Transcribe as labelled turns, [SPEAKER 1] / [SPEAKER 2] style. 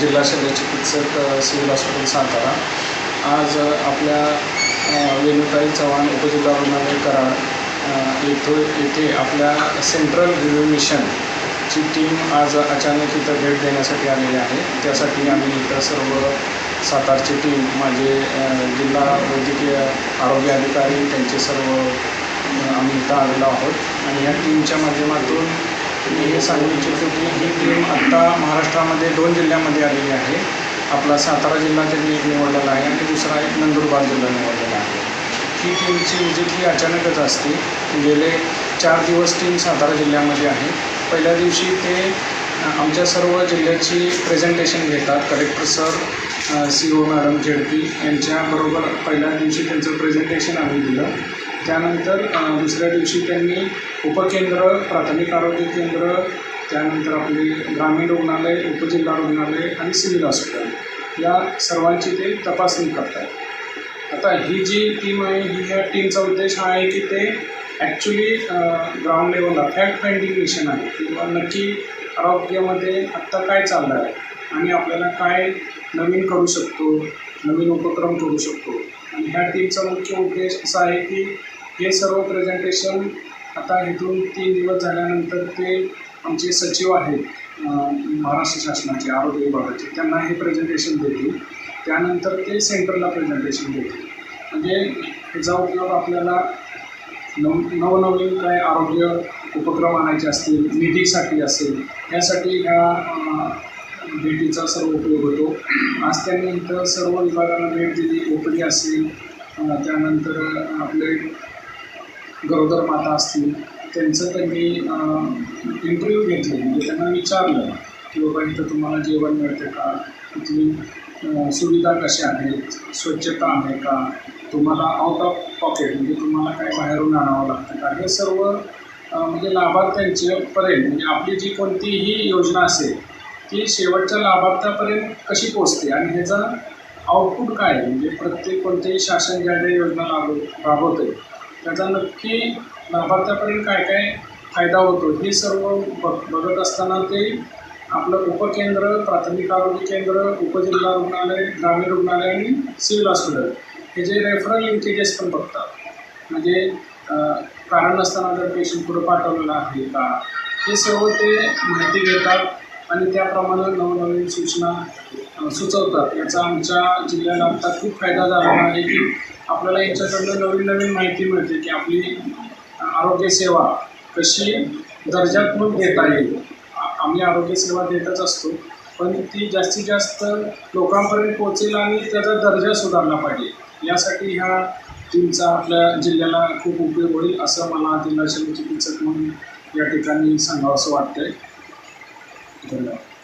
[SPEAKER 1] जिल्हा शल्य चिकित्सक सिव्हिल हॉस्पिटल सातारा. आज आपल्या वेणुताई चव्हाण उपजिल्हा रुग्णालय कराड येथो येथे आपल्या सेंट्रल रिव्ह्यू मिशनची टीम आज अचानक इथं भेट देण्यासाठी आलेली आहे. त्यासाठी आम्ही इथं सर्व सातारची टीम माझे जिल्हा वैद्यकीय आरोग्य अधिकारी त्यांचे सर्व आम्ही इथं आलेलो आहोत. आणि या टीमच्या माध्यमातून मी हे सांगू इच्छितो की ही टीम आत्ता महाराष्ट्रामध्ये दोन जिल्ह्यामध्ये आलेली आहे. आपला सातारा जिल्हा त्यांनी एक निवडलेला आहे आणि दुसरा एक नंदुरबार जिल्हा निवडलेला आहे. ही टीमची विजिट ही अचानकच असते. गेले चार दिवस टीम सातारा जिल्ह्यामध्ये आहे. पहिल्या दिवशी ते आमच्या सर्व जिल्ह्याची प्रेझेंटेशन घेतात. Collector sir C O madam ZP यांच्याबरोबर पहिल्या दिवशी त्यांचं प्रेझेंटेशन आम्ही दिलं. त्यानंतर दुसऱ्या दिवशी त्यांनी उपकेंद्र प्राथमिक आरोग्य केंद्र त्यानंतर आपले ग्रामीण रुग्णालय उपजिल्हा रुग्णालय आणि सिव्हिल हॉस्पिटल या सर्वांची ते तपासणी करतात आता ही जी टीम आहे ही ह्या टीमचा उद्देश हा आहे की ते ॲक्च्युली ग्राउंड लेवलला फॅक्ट फाइंडिंग मिशन आहे. किंवा नक्की आरोग्यामध्ये आत्ता काय चाललं आहे आणि आपल्याला काय नवीन करू शकतो नवीन उपक्रम करू शकतो. आणि ह्या टीमचा मुख्य उद्देश असा आहे की हे सर्व प्रेझेंटेशन आता इथून तीन दिवस झाल्यानंतर ते आमचे सचिव आहेत महाराष्ट्र शासनाचे आरोग्य विभागाचे त्यांना हे प्रेझेंटेशन देतील. त्यानंतर ते सेंटरला प्रेझेंटेशन देतील. म्हणजे ह्याचा उपयोग आपल्याला नव नवनवीन काय आरोग्य उपक्रम आणायचे असतील निधीसाठी असेल यासाठी ह्या भेटीचा सर्व उपयोग होतो. आज त्यांनी इथं सर्व विभागांना भेट दिली ओपडी असेल त्यानंतर आपले गरोदर माता असतील त्यांचं त्यांनी इंटरव्ह्यू घेतले. म्हणजे त्यांना विचारलं की बाबा इथं तुम्हाला जेवण मिळते का? इथली सुविधा कशा आहेत? स्वच्छता आहे का? तुम्हाला आउट ऑफ पॉकेट म्हणजे तुम्हाला काय बाहेरून आणावं लागतं का? हे सर्व म्हणजे लाभार्थ्यांच्यापर्यंत म्हणजे आपली जी कोणतीही योजना असेल ती शेवटच्या लाभार्थ्यापर्यंत कशी पोचते आणि ह्याचा आउटपुट काय आहे? म्हणजे प्रत्येक कोणतेही शासन ज्या ज्या योजना राबव राबवते त्याचा नक्की लाभार्थ्यापर्यंत काय काय फायदा होतो हे सर्व बघ बघत असताना ते आपलं उपकेंद्र प्राथमिक आरोग्य केंद्र उपजिल्हा रुग्णालय ग्रामीण रुग्णालय आणि सिव्हिल हॉस्पिटल हे जे रेफरल लिंकेजेस पण बघतात. म्हणजे कारण नसताना जर पेशंट पुढं पाठवलेला आहे का? हे सर्व ते माहिती घेतात. आणि त्याप्रमाणे नवनवीन सूचना सुचवतात. याचा आमच्या जिल्ह्याला आता खूप फायदा झालेला आहे की आपल्याला याच्याकडनं नवीन नवीन माहिती मिळते की आपली आरोग्यसेवा कशी दर्जात्मक देता येईल. आम्ही आरोग्यसेवा देतच असतो पण ती जास्तीत जास्त लोकांपर्यंत पोहोचेल आणि त्याचा दर्जा सुधारला पाहिजे. यासाठी ह्या टीमचा आपल्या जिल्ह्याला खूप उपयोग होईल असं मला जिल्हा शल्य चिकित्सक म्हणून या ठिकाणी सांगावं असं 真的。